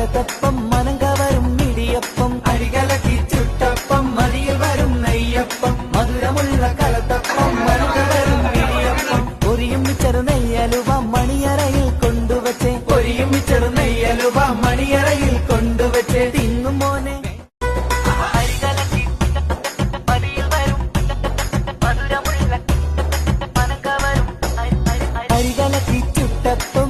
കലത്തപ്പം മനം കവരും ഇടിയപ്പം. അരികലക്കി ചുട്ടപ്പം മതിയിൽ വരും നെയ്യപ്പം. മധുരമുള്ള കലത്തപ്പം മനം കവരും ഇടിയപ്പം. ഒരിയും ചെറു നെയ്യലുവ മണിയറയിൽ കൊണ്ടുവച്ചേ. ഒരിയും ചെറു നെയ്യലുവ മണിയറയിൽ കൊണ്ടുവച്ചേ. തിന്നും മോനെ. അരികലക്കി ചുട്ടപ്പം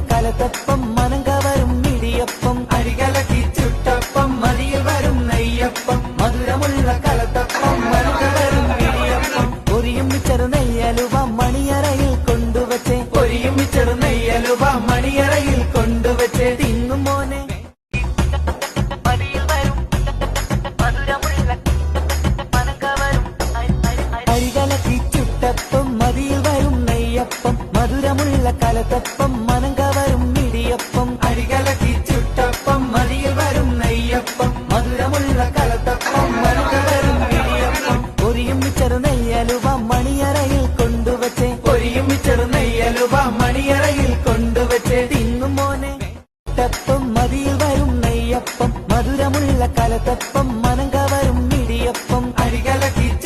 കലത്തപ്പം മനം കവരും ഇടിയപ്പം അരികലക്കി ചുട്ടപ്പം മതിയിൽ വരും നെയ്യപ്പം. മധുരമുള്ള കലത്തപ്പം മനം കവരും ഇടിയപ്പം പൊരിയും ചെറു നെയ്യലുവ മണിയറയിൽ കൊണ്ടുവച്ചേ. പൊരിയും ചെറു നെയ്യലുവ മണിയറയിൽ കൊണ്ടുവച്ച്. തിന്നും മോനെ. മധുരമുള്ള കലത്തപ്പം മനം മണിയറയിൽ കൊണ്ടുവച്ച് തിന്നും മോനെ. തപ്പം മതിൽ വരും നെയ്യപ്പം മധുരമുള്ള കലത്തപ്പം മനം കവരും ഇടിയപ്പം. അരികലക്കി